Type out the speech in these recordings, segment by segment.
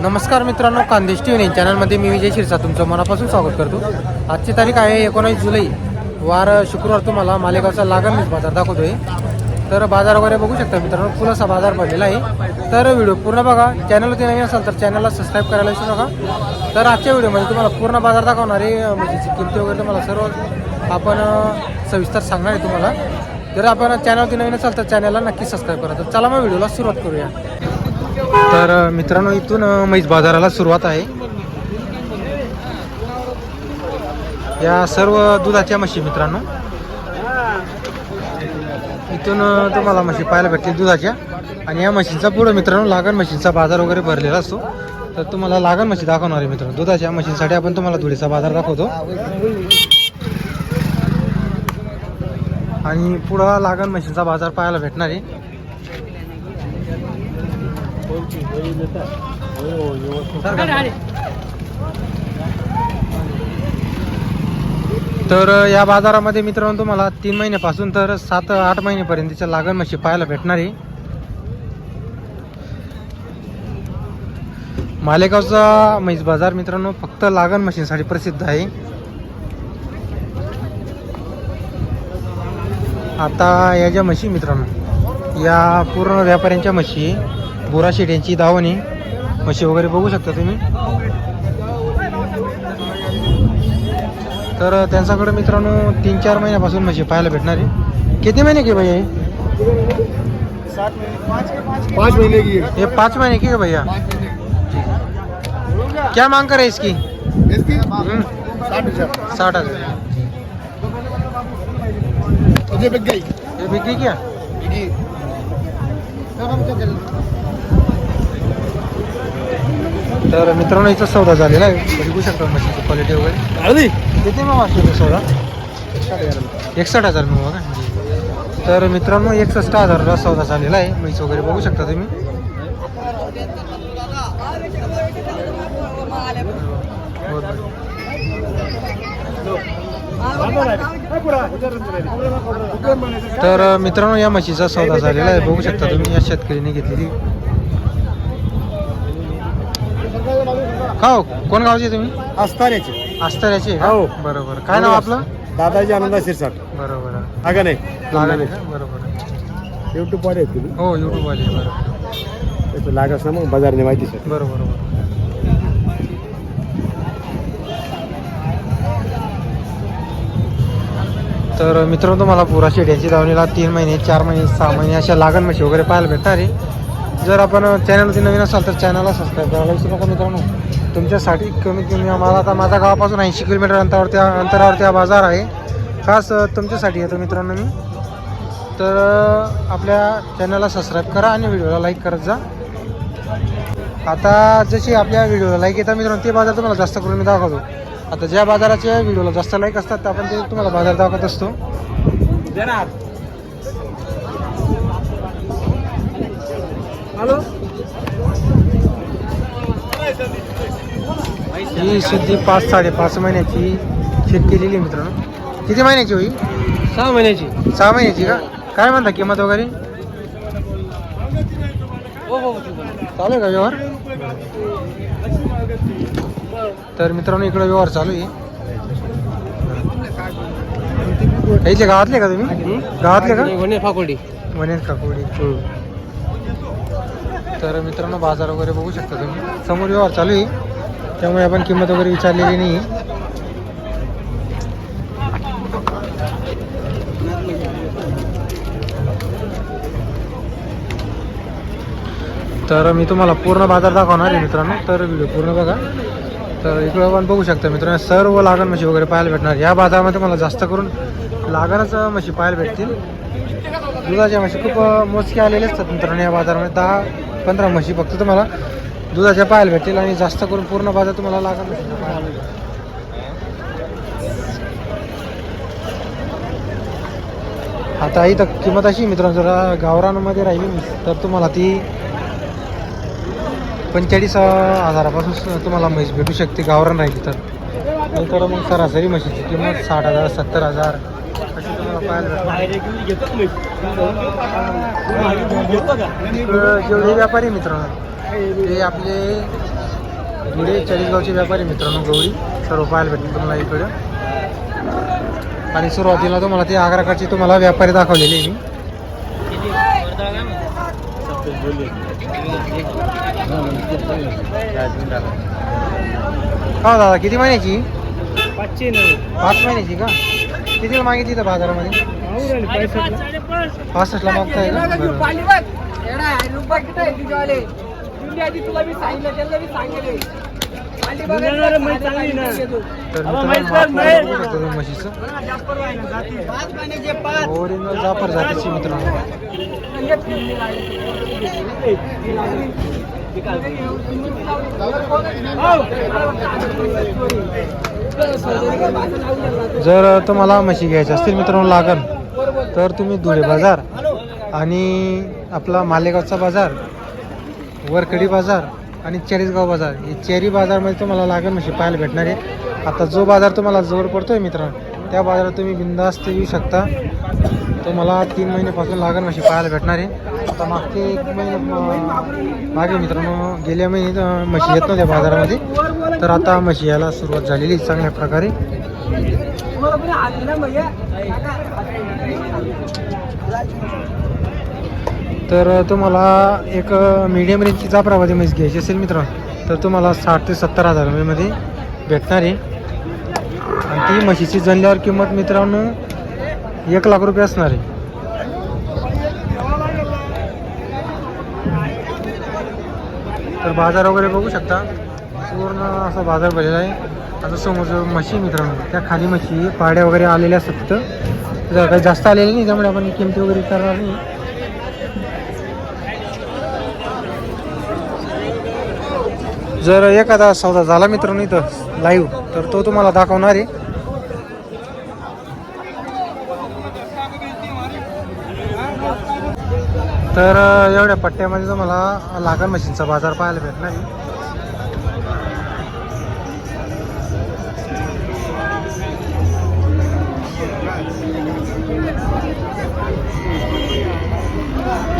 नमस्कार मित्रांनो Khandesh T V चॅनलमध्ये मी विजय शिरसा. तुमचं मनापासून स्वागत करतो. आजची तारीख आहे एकोणावीस जुलै. वार शुक्रवार तुम्हाला मालेगावचा लागण वीज बाजार दाखवतोय. तर बाजार वगैरे बघू शकता मित्रांनो फुलासा बाजार पडलेला आहे. तर व्हिडिओ पूर्ण बघा. चॅनलवरती नवीन असाल तर चॅनलला सबस्क्राईब करायला विसरू नका. तर आजच्या व्हिडिओमध्ये तुम्हाला पूर्ण बाजार दाखवणारे आहे. म्हणजे किमती वगैरे तुम्हाला सर्व आपण सविस्तर सांगणार आहे तुम्हाला. जर आपण चॅनलवरती नवीन असाल तर चॅनलला नक्की सबस्क्राईब करा. तर चला मग व्हिडिओला सुरुवात करूया. तर मित्रांनो इथून मैस म्हैस बाजाराला सुरुवात आहे. या सर्व दुधाच्या म्हशी मित्रांनो. इथून तुम्हाला म्हशी पाहायला भेटतील दुधाच्या. आणि या म्हशींचा पुढं मित्रांनो लागण म्हशींचा बाजार वगैरे भरलेला असतो. तर तुम्हाला लागण म्हशी दाखवणार आहे मित्रांनो. दुधाच्या म्हशींसाठी आपण तुम्हाला धुळीचा बाजार दाखवतो. आणि पुढं लागण म्हशींचा बाजार पाहायला भेटणार आहे. तर या बाजारामध्ये मित्रांनो तुम्हाला तीन महिन्यापासून तर सात आठ महिन्यापर्यंतच्या लागण म्हशी पाहायला भेटणार आहे. मालेगावचा म्हैस बाजार मित्रांनो फक्त लागण म्हशींसाठी प्रसिद्ध आहे. आता या ज्या म्हशी मित्रांनो या पूर्ण व्यापाऱ्यांच्या म्हशी बोरा शेट्यांची दावणी म्हशी वगैरे बघू शकता तुम्ही. तर त्यांच्याकडे मित्रांनो तीन चार महिन्यापासून म्हशी पाहायला भेटणार. आहे किती महिने की भैया हे? पाँच महीने की. ये पाँच महीने की है भैया? क्या मांग कर है इसकी? साठ हजार. बिक गई. ये बिक्री क्या? तर मित्रांनो इथं सौदा झालेला आहे. बघू शकता म्हशीची क्वालिटी वगैरे. अरे किती मग वाचतो सौदा? एकसष्ट हजार मग बघा. तर मित्रांनो एकसष्ट हजारला सौदा झालेला आहे. म्हैस वगैरे बघू शकता तुम्ही. तर मित्रांनो या म्हशीचा सौदा झालेला आहे. बघू शकता तुम्ही या शेतकरीने घेतलेली का हो? कोण गावचे तुम्ही? असतानाचे आस्ताऱ्याचे का? हो. बरोबर. काय नाव आपलं? दादाजी आनंदा शिरसाट. बरोबर. आगा नाही का बरोबर. युट्यूब वर आहेत तुम्ही. हो यूट्यूब वाले बरोबर. त्याचं लागत ना मग बाजारने माहिती सर बरोबर बरोबर. तर मित्रांनो तुम्हाला पुरा शेड्याची दावणीला तीन महिने चार महिने सहा महिने अशा लागण म्हशी वगैरे पाहायला भेटणार आहे. जर आपण चॅनलवरती नवीन असाल तर चॅनलला सबस्क्राईब करायला विसरू नका मित्रांनो. तुमच्यासाठी कमीत कमी आम्हाला आता माझ्या गावापासून ऐंशी किलोमीटर अंतरावर त्या अंतरावर त्या बाजार आहे. खास तुमच्यासाठी येतो मित्रांनो मी. तर आपल्या चॅनलला सबस्क्राईब करा आणि व्हिडिओला लाईक करत जा. आता जशी आपल्या व्हिडिओला लाईक येतात मित्रांनो ते बाजार तुम्हाला जास्त करून मी दाखवतो. आता ज्या बाजाराच्या व्हिडिओला जास्त लाईक असतात तर आपण ते तुम्हाला बाजार दाखवत असतो. हॅलो? ही शुद्धी पाच साडेपाच महिन्याची शेत केलेली आहे मित्रांनो. किती महिन्याची होई सहा महिन्याची. सहा महिन्याची का? काय म्हणता किंमत वगैरे? चालू आहे का व्यवहार? तर मित्रांनो इकडे व्यवहार चालू आहे. काहीचे गावातले का तुम्ही? गावातले का? वने फाकोडी. वनेश काकोडी तर मित्रांनो बाजार वगैरे बघू शकता तुम्ही. समोर व्यवहार चालू आहे. त्यामुळे आपण किंमत वगैरे विचारलेली नाही. तर मी तुम्हाला पूर्ण बाजार दाखवणार आहे मित्रांनो. तर व्हिडिओ पूर्ण बघा. तर इकडं आपण बघू शकता मित्रांनो सर्व लागण म्हशी वगैरे पाहायला भेटणार. या बाजारामध्ये मला जास्त करून लागणच म्हशी पाहायला भेटतील. दुधाच्या म्हशी खूप मोजके आलेले असतात मित्रांनो या बाजारामध्ये. दहा पंधरा म्हशी फक्त तुम्हाला दुधाच्या पाहायला भेटतील आणि जास्त करून पूर्ण बाजार तुम्हाला भेटेल. आता इथं किंमत अशी मित्रांनो जरा गावरानमध्ये राहिली तर तुम्हाला ती पंचेचाळीस हजारापासून तुम्हाला म्हैस भेटू शकते गावरान राहिली तर. नाही तर मग सरासरी म्हशीची किंमत साठ हजार सत्तर हजार. अशी तुम्हाला पाहायला जेवढे व्यापारी मित्रांनो. ते आपले धुळे चाळीसगावचे व्यापारी मित्रांनो गौरी. सर्व पाहायला भेटतील तुम्हाला इकडं. आणि सुरुवातीला तुम्हाला ते आग्राकडचे तुम्हाला व्यापारी दाखवलेले मी. हा हो दादा किती महिन्याची? पाचशे पाच महिन्याची का? कितीला मागितली तर बाजारामध्ये? पासष्टला मागताय का? तर मित्रांनो, मापाला बघू शकता तुम्ही म्हशीचं? ओरिजिनल जाफर जातीची मित्रांनो. जर तुम्हाला म्हशी घ्यायच्या असतील मित्रांनो लागण तर तुम्ही धुळे बाजार आणि आपला मालेगावचा बाजार वरकडी बाजार आणि चाळीसगाव बाजार. हे चेरी बाजारमध्ये तुम्हाला लागण म्हशी पाहायला भेटणार आहे आता जो बाजार तुम्हाला जवळ आहे मित्रांनो त्या बाजारात तुम्ही बिंदास्त येऊ शकता. तुम्हाला तीन महिन्यापासून लागण म्हशी पाहायला भेटणार आहे. आता मागचे एक महिने मागे मित्रांनो गेल्या महिन्यात म्हशी येत नव्हत्या बाजारामध्ये. तर आता म्हशी यायला सुरुवात झालेली आहे चांगल्या प्रकारे. तर तुम्हाला एक मीडियम रेंजची प्रवादी म्हैस घ्यायची असेल मित्रांनो तर तुम्हाला साठ ते सत्तर हजार रुपयेमध्ये भेटणार. आहे आणि ती म्हशीची जनल्यावर किंमत मित्रांनो एक लाख रुपये असणार आहे. तर बाजार वगैरे बघू शकता. पूर्ण असा बाजार भरलेला आहे. आता समोर म्हशी मित्रांनो त्या खाली म्हशी पाड्या वगैरे आलेल्या असतात तिथं. जर काही जास्त आलेले नाही त्यामुळे आपण किमती वगैरे करणार नाही. जर एखादा सौदा झाला मित्रांनो इथं लाईव्ह तर तो तुम्हाला दाखवणार आहे. तर एवढ्या पट्ट्यामध्ये तुम्हाला लागण मशीनचा बाजार पाहायला भेटणार आहे.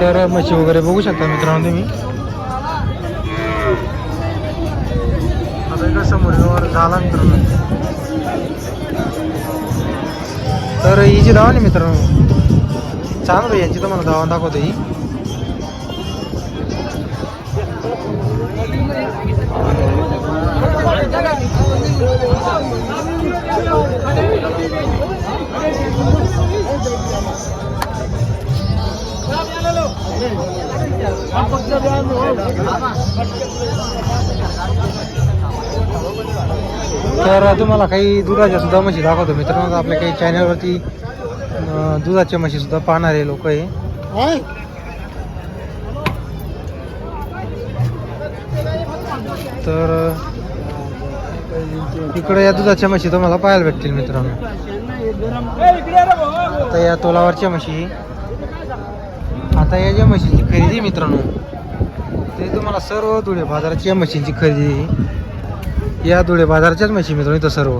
तर म्हशी वगैरे बघू शकता मित्रांनो तुम्ही. समोर वर झाला मित्रांनो तर ही जी धावा नाही मित्रांनो चांगलं आहे यांची तुम्हाला धावा दाखवतो ही तर तुम्हाला काही दुधाच्या सुद्धा म्हशी दाखवतो मित्रांनो. आपल्या काही चॅनलवरती दुधाच्या म्हशी सुद्धा पाहणारे लोक आहे. तर इकडे या दुधाच्या म्हशी तुम्हाला पाहायला भेटतील मित्रांनो. आता या तोलावरच्या म्हशी. आता या ज्या म्हशीची खरेदी मित्रांनो ते तुम्हाला सर्व धुळे बाजाराची या म्हशींची खरेदी आहे. या धुळे बाजाराच्याच म्हशी मित्रांनो इथं सर्व.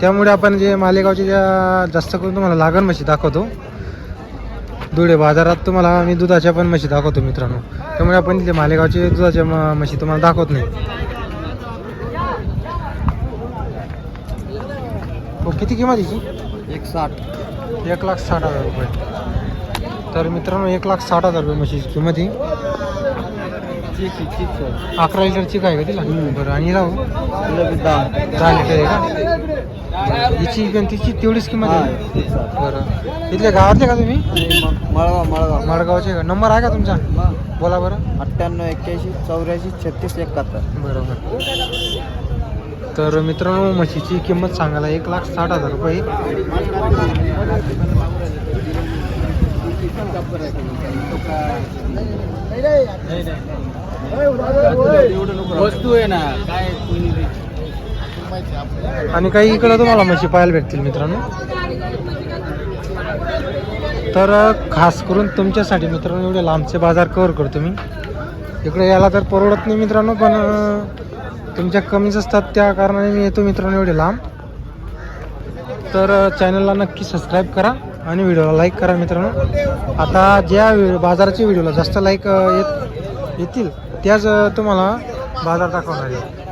त्यामुळे आपण जे मालेगावच्या ज्या जास्त करून तुम्हाला लागण म्हशी दाखवतो धुळे बाजारात तुम्हाला मी दुधाच्या पण म्हशी दाखवतो मित्रांनो. त्यामुळे आपण तिथे मालेगावचे दुधाच्या म्हशी तुम्हाला दाखवत नाही. हो किती किंमत याची एक साठ. एक लाख साठ हजार रुपये. तर मित्रांनो एक लाख साठ हजार रुपये म्हशीची किंमत ही अकरा लिटरची काय का तिला? बरं आणि राहू दहा. लिटर आहे का? हिची पण तिची तेवढीच किंमत आहे. बरं. इथले गावातले का तुम्ही? मळगाव मळगाव. मडगावचे का? नंबर आहे का तुमचा? बोला बरं. अठ्ठ्याण्णव एक्क्याऐंशी चौऱ्याऐंशी छत्तीस एकाहत्तर. बरोबर. तर मित्रांनो म्हशीची किंमत सांगायला एक लाख साठ हजार रुपये. वस्तू आहे ना काय आणि काही इकडं तुम्हाला म्हशी पाहायला भेटतील मित्रांनो. तर खास करून तुमच्यासाठी मित्रांनो एवढे लांबचे बाजार कव्हर करतो मी. इकडे यायला तर परवडत नाही मित्रांनो पण तुमच्या कमीच असतात त्या कारणाने मी येतो मित्रांनो एवढे लांब. तर चॅनलला नक्की सबस्क्राईब करा. आणि व्हिडिओला लाईक करा मित्रांनो. आता ज्या बाजाराच्या व्हिडिओला जास्त लाईक येत येतील त्याच तुम्हाला बाजार दाखवणार आहे.